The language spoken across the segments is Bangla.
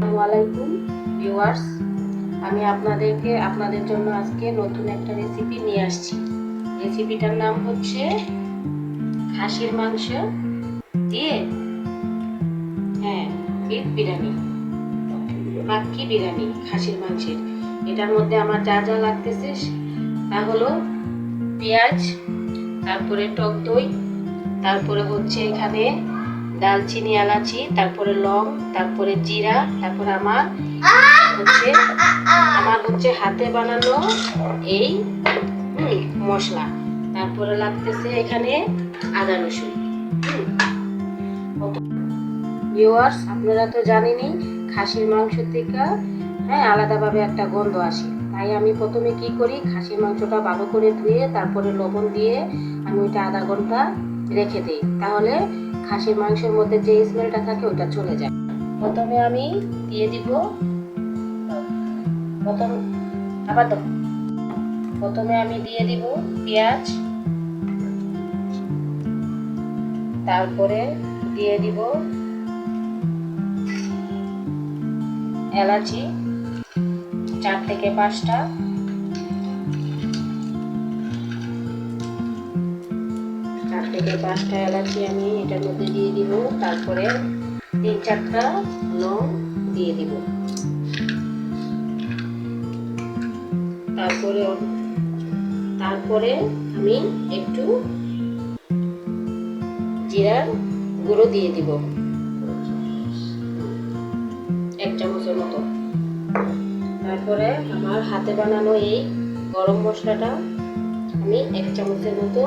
আলাইকুম ভিউয়ার্স আমি আপনাদেরকে, আপনাদের জন্য আজকে নতুন একটা রেসিপি নিয়ে আসছি। রেসিপিটার নাম হচ্ছে খাসির মাংস দিয়ে হ্যাঁ বিফ বিরিয়ানি। মাক্কি বিরিয়ানি, খাসির মাংসের। এটার মধ্যে আমার যা যা লাগতেছে, তা হলো পেঁয়াজ, তারপরে টক দই, তারপরে হচ্ছে এখানে দালচিনি, এলাচি, তারপরে লং, তারপরে জিরা, তারপরে আমার হচ্ছে আমার হচ্ছে হাতে বানানো এই মশলা। তারপরে লাগতেছে এখানে আদা, রসুন। ভিউয়ার্স আপনারা তো জানেনই, খাসির মাংস থেকে হ্যাঁ আলাদাভাবে একটা গন্ধ আসে। তাই আমি প্রথমে কি করি, খাসির মাংসটা ভালো করে ধুয়ে, তারপরে লবণ দিয়ে আমি ওইটা আধা ঘণ্টা রেখে দিই। তাহলে খাসির মাংসের মধ্যে যে স্মেলটা থাকে ওটা চলে যায়। প্রথমে আমি দিয়ে দিব, প্রথম আবার তো প্রথমে আমি দিয়ে দিব পেঁয়াজ। তারপরে দিয়ে দিব এলাচি। চার থেকে পাঁচটা। চার পাঁচটা এলাচি আমি এটার মধ্যে দিয়ে দিব, তারপরে তিন চারটা লং দিয়ে দিব। তারপরে তারপরে আমি একটু জিরার গুঁড়ো দিয়ে দিব। এক চামচের মতো। তারপরে আমার হাতে বানানো এই গরম মশলাটা আমি এক চামচের মতো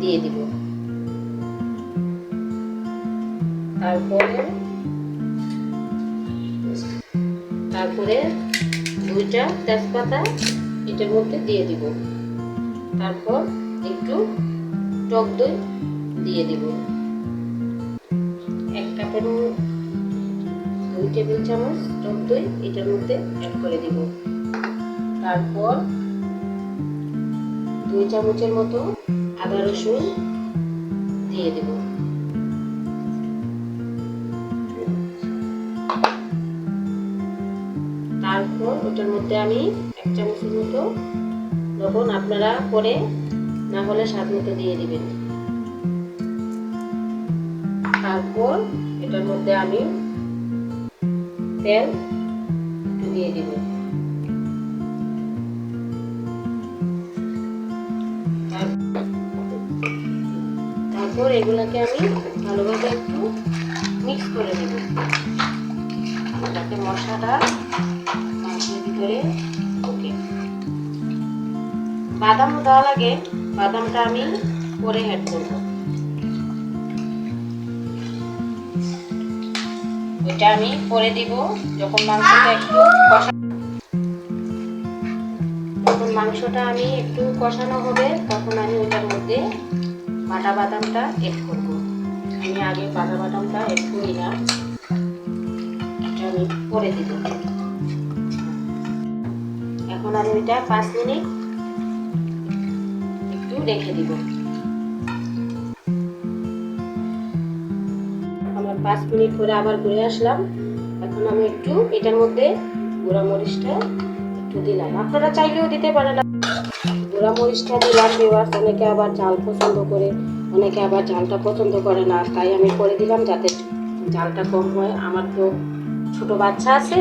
দিয়ে দিব। তারপরে তারপরে দুইটা তেজপাতা এটার মধ্যে দিয়ে দিব। তারপর একটু টক দই দিয়ে দিব। এক কাপের দুই টেবিল চামচ টক দই এটার মধ্যে অ্যাড করে দিব। তারপর দুই চামচের মতো আদা রসুন দিয়ে দেব। তারপর ওটার মধ্যে আমি এক চামচের মতো লবণ আপনারা করে না হলে স্বাদ মতো দিয়ে দিবেন। তারপর এটার মধ্যে আমি তেল দিয়ে দিব। তারপর এগুলাকে আমি ভালোভাবে একটু মিক্স করে দেব যাতে মশলাটা ভিতরে ওকে বাদামও দেওয়া লাগে, বাদামটা আমি পরে অ্যাড করব। এটা আমি পরে দিব, যখন মাংসটা একটু কষা যখন মাংসটা আমি একটু কষানো হবে, তখন আমি ওটার মধ্যে বাটা বাদামটা এড করব। আমি আগে বাটা বাদামটা এড করি না। এটা আমি পরে দিব। এখন আমি ওইটা পাঁচ মিনিট একটু রেখে দিব। আমার পাঁচ মিনিট পরে আবার ঘুরে আসলাম। এখন আমি একটু এটার মধ্যে গুঁড়া মরিচটা একটু দিলাম। আপনারা চাইলেও দিতে পারেন। গুঁড়া মরিচটা দিলাম দেওয়ার অনেকে আবার ঝাল পছন্দ করে, অনেকে আবার ঝালটা পছন্দ করে না, তাই আমি করে দিলাম যাতে ঝালটা কম হয়। আমার তো ছোট বাচ্চা আছে।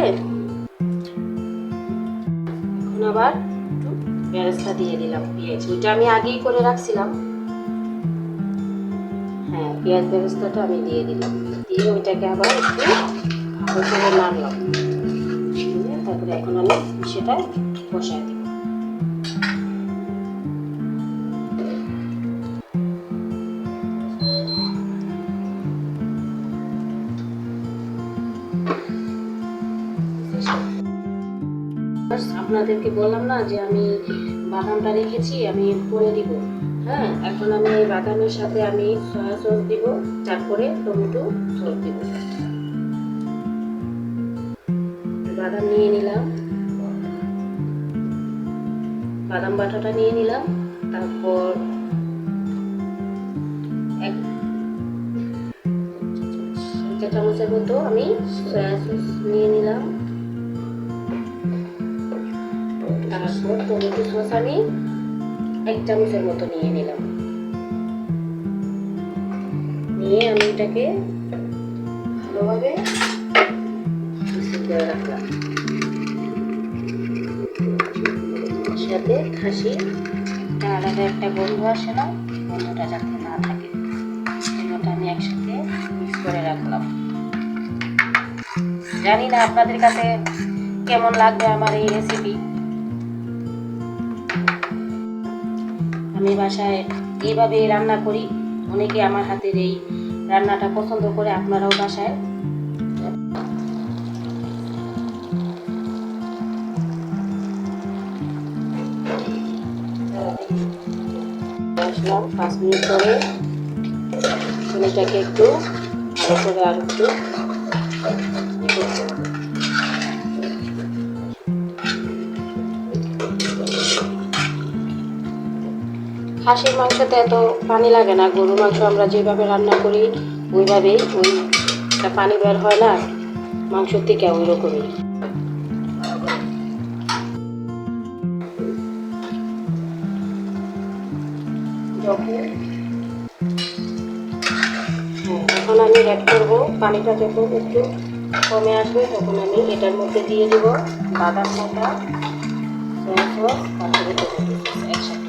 এখন আবার একটু বেরেস্তা দিয়ে দিলাম, পেঁয়াজ। ওইটা আমি আগেই করে রাখছিলাম। হ্যাঁ পেঁয়াজ ব্যবস্থাটা আমি দিয়ে দিলাম। দিয়ে ওইটাকে আবার একটু ভালো করে নাড়লাম। তারপরে এখন আমি সেটা বসাই দিব আপনাদেরকে বললাম না যে আমি বাদামটা রেখেছি, আমি করে দিব। হ্যাঁ এখন আমি এই বাদামের সাথে আমি সয়া সস দিব, তারপরে টমেটো সস দিব। বাদাম নিয়ে নিলাম। বাদাম বাটাটা নিয়ে নিলাম, তারপর এক চা চামচের মতো আমি সয়া সস নিয়ে নিলাম। তারপর টমেটো সস আমি এক চামচের মতো নিয়ে নিলাম। নিয়ে আমি এটাকে ভালোভাবে রাখলাম। সাথে খাসি একটা আলাদা একটা গন্ধ আসে না, গন্ধটা যাতে না থাকে। এগুলোটা আমি একসাথে মিক্স করে রাখলাম। জানি না আপনাদের কাছে কেমন লাগবে আমার এই রেসিপি আমি বাসায় এইভাবেই রান্না করি। অনেকে আমার হাতের এই রান্নাটা পছন্দ করে, আপনারাও বাসায়। পাঁচ মিনিট পরে। একটু ভালো করে আর একটু খাসির মাংসতে এত পানি লাগে না, গরুর মাংস আমরা যেভাবে রান্না করি, ওইভাবেই ওই পানি বের হয় না, মাংসর থেকে ওই রকমই এখন আমি অ্যাড করব, পানিটা যখন একটু কমে আসবে, তখন আমি এটার মধ্যে দিয়ে দেব বাদাম সস, তারপরে একসাথে।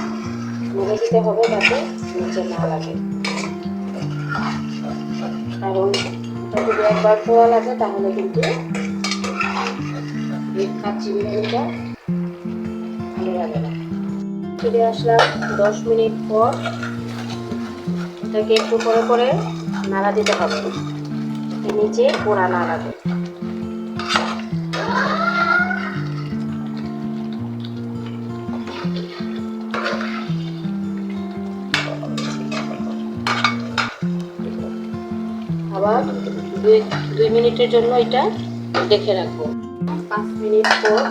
নেড়ে দিতে হবে যাতে নিচে না লাগে। কারণ যদি একবার পোড়া লাগে তাহলে কিন্তু কাচ্চি বিরিয়ানিটা ভালো লাগে না। ফিরে আসলাম দশ মিনিট পর। এটাকে একটু করে করে নাড়া দিতে হবে। নিচে পোড়া না লাগে। দুই মিনিটের জন্য এটা দেখে রাখব। পাঁচ মিনিট পর,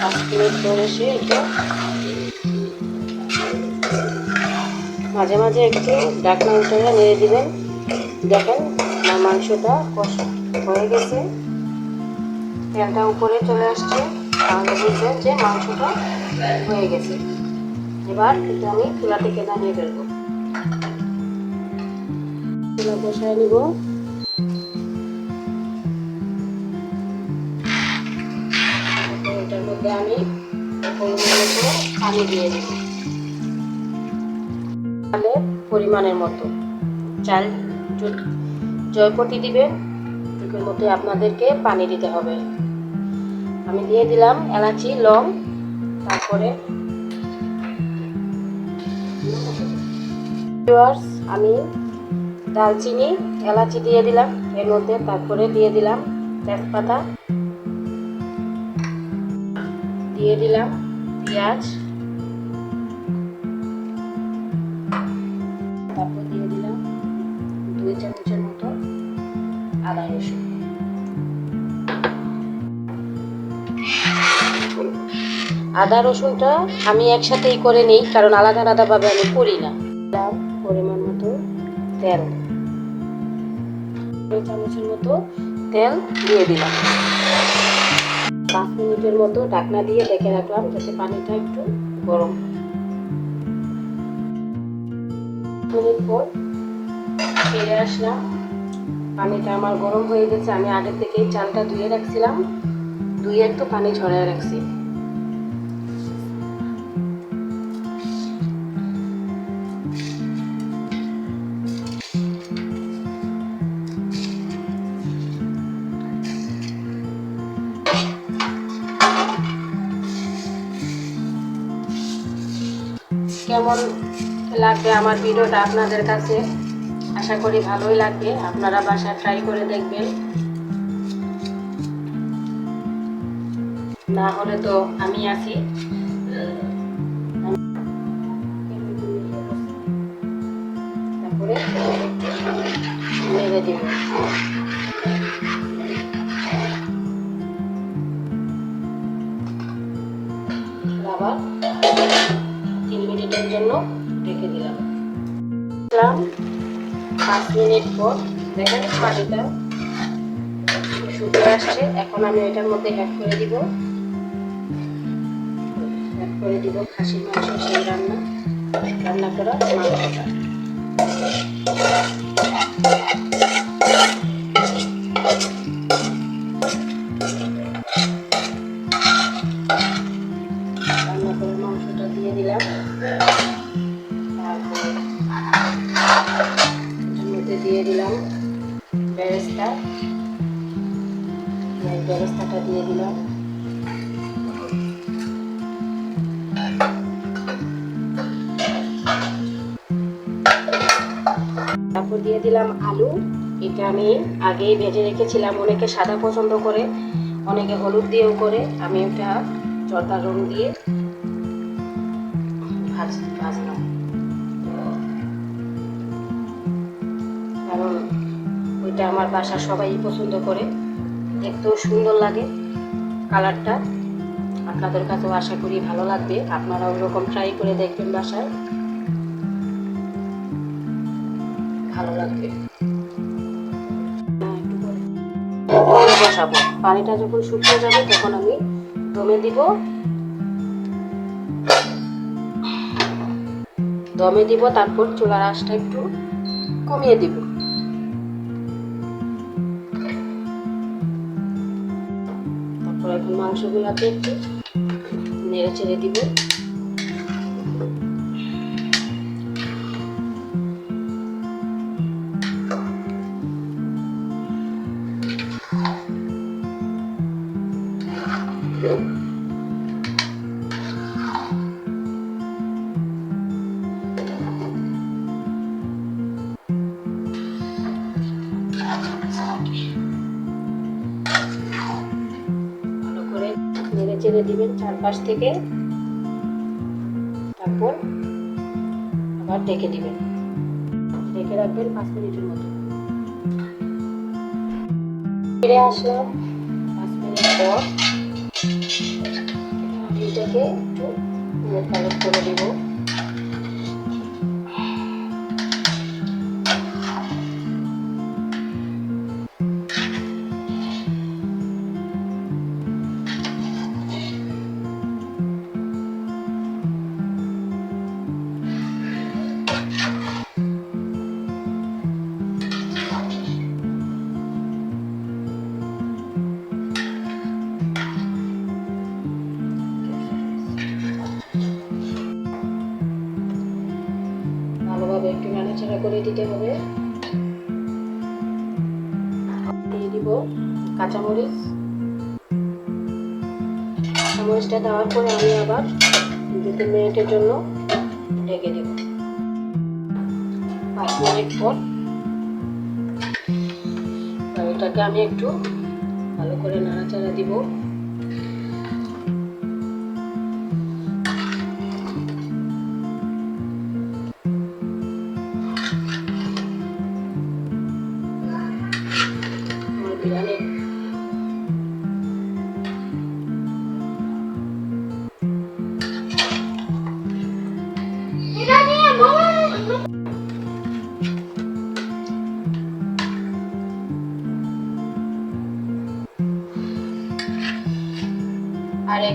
পাঁচ মিনিট পর এসে এটা মাঝে মাঝে একটু ডাকনা উঠে নেড়ে দিবেন। দেখেন, আমার মাংসটা কষা হয়ে গেছে। তেলটা উপরে চলে আসছে। তাহলে বুঝবেন যে মাংসটা হয়ে গেছে। এবার এটা আমি চুলা থেকে নামিয়ে ফেলব। চুলা বসায় নিব। মধ্যে আমি পানি দিয়ে দিব চালের পরিমাণের মতো। চাল জয়পতি দিবেন টুকুর মধ্যে আপনাদেরকে পানি দিতে হবে। আমি দিয়ে দিলাম এলাচি, লং, তারপরে আমি দালচিনি এলাচি দিয়ে দিলাম, এর মধ্যে তারপরে দিয়ে দিলাম তেজপাতা। দিয়ে দিলাম পেঁয়াজ। তারপর দিয়ে দিলাম দুই চামচের মতো আদা রসুন। আদা রসুনটা আমি একসাথেই করে নিই, কারণ আলাদা আলাদাভাবে আমি করি না। পরিমাণ মতো তেল। দুই চামচের মতো তেল দিয়ে দিলাম। পাঁচ মিনিটের মতো ঢাকনা দিয়ে ডেকে রাখলাম যাতে পানিটা একটু গরম মিনিট পর ফিরে আসলাম। পানিটা আমার গরম হয়ে গেছে, আমি আগে থেকেই চালটা ধুয়ে রাখছিলাম। ধুয়ে একটু পানি ছড়ায় রাখছি। লাগবে আমার ভিডিওটা আপনাদের কাছে আশা করি ভালোই লাগবে। আপনারা বাসায় ট্রাই করে দেখবেন। না হলে তো আমি আছি। তারপরে তিন মিনিটের জন্য দিলাম পাঁচ মিনিট পর। দেখেন পানিটা শুকিয়ে আসছে। এখন আমি এটার মধ্যে অ্যাড করে দিব। অ্যাড করে দিব খাসির মাংস, সেই রান্না। রান্না করা মাংসটা। রান্না বেরেস্তা। বেরেস্তাটা দিয়ে দিলাম। তারপর দিয়ে দিলাম আলু। এটা আমি আগেই ভেজে রেখেছিলাম, অনেকে সাদা পছন্দ করে, অনেকে হলুদ দিয়েও করে। আমি এটা জর্দা রং দিয়ে আমার বাসা সবাই পছন্দ করে। দেখতেও সুন্দর লাগে কালারটা। আপনাদের কাছেও আশা করি ভালো লাগবে। আপনারা ওইরকম ট্রাই করে দেখবেন বাসায়। ভালো লাগবে। বসাবো। পানিটা যখন শুকিয়ে যাবে তখন আমি দমে দিব। দমে দিব, তারপর চুলার আঁচটা একটু কমিয়ে দিব। এখন মাংসগুলোকে একটু নেড়ে ছেড়ে দিব। নেড়ে চেড়ে দিবেন চারপাশ থেকে। তারপর আবার ডেকে দিবেন। ডেকে রাখবেন পাঁচ মিনিটের মতো। ফিরে আসলাম পাঁচ মিনিট পর। এটাকে একটু করে দিব। দেওয়ার পরে আমি আবার দু তিন মিনিটের জন্য ঢেকে দেব। পাঁচ মিনিট পর এটাকে আমি একটু ভালো করে নাড়াচাড়া দিব।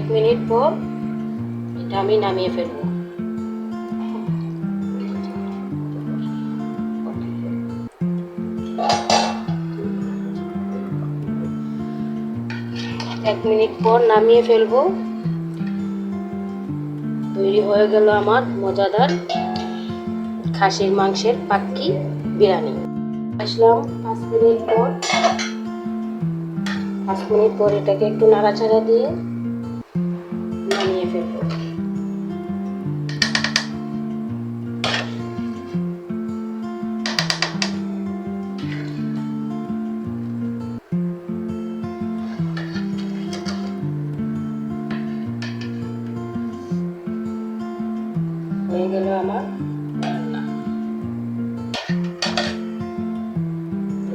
এক মিনিট পর এটা আমি নামিয়ে ফেলব। এক মিনিট পর নামিয়ে ফেলব। তৈরি হয়ে গেল আমার মজাদার খাসির মাংসের পাক্কি বিরিয়ানি। আসলাম পাঁচ মিনিট পর। পাঁচ মিনিট পর এটাকে একটু নাড়াচাড়া দিয়ে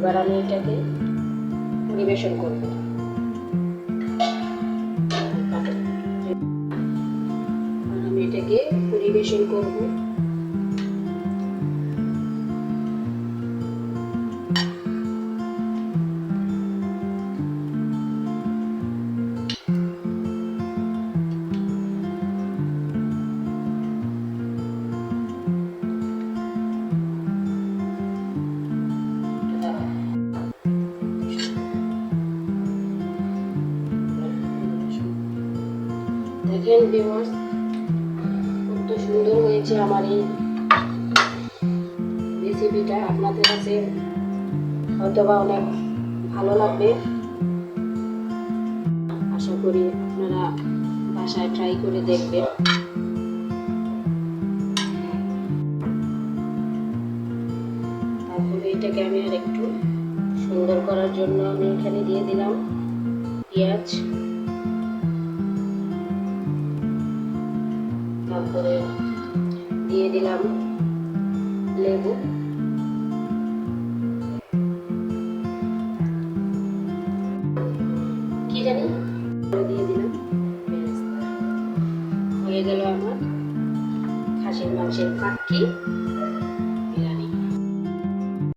এবার আমি এটাকে পরিবেশন করব। আমি এটাকে পরিবেশন করব। দেখেন ভিউয়ার্স কত সুন্দর হয়েছে আমার এই রেসিপিটা আপনাদের কাছে হয়তো বা অনেক ভালো লাগবে। আশা করি আপনারা বাসায় ট্রাই করে দেখবেন। তারপরে এটাকে আমি আর একটু সুন্দর করার জন্য আমি এখানে দিয়ে দিলাম। পেঁয়াজ। তারপরে দিয়ে দিলাম লেবু।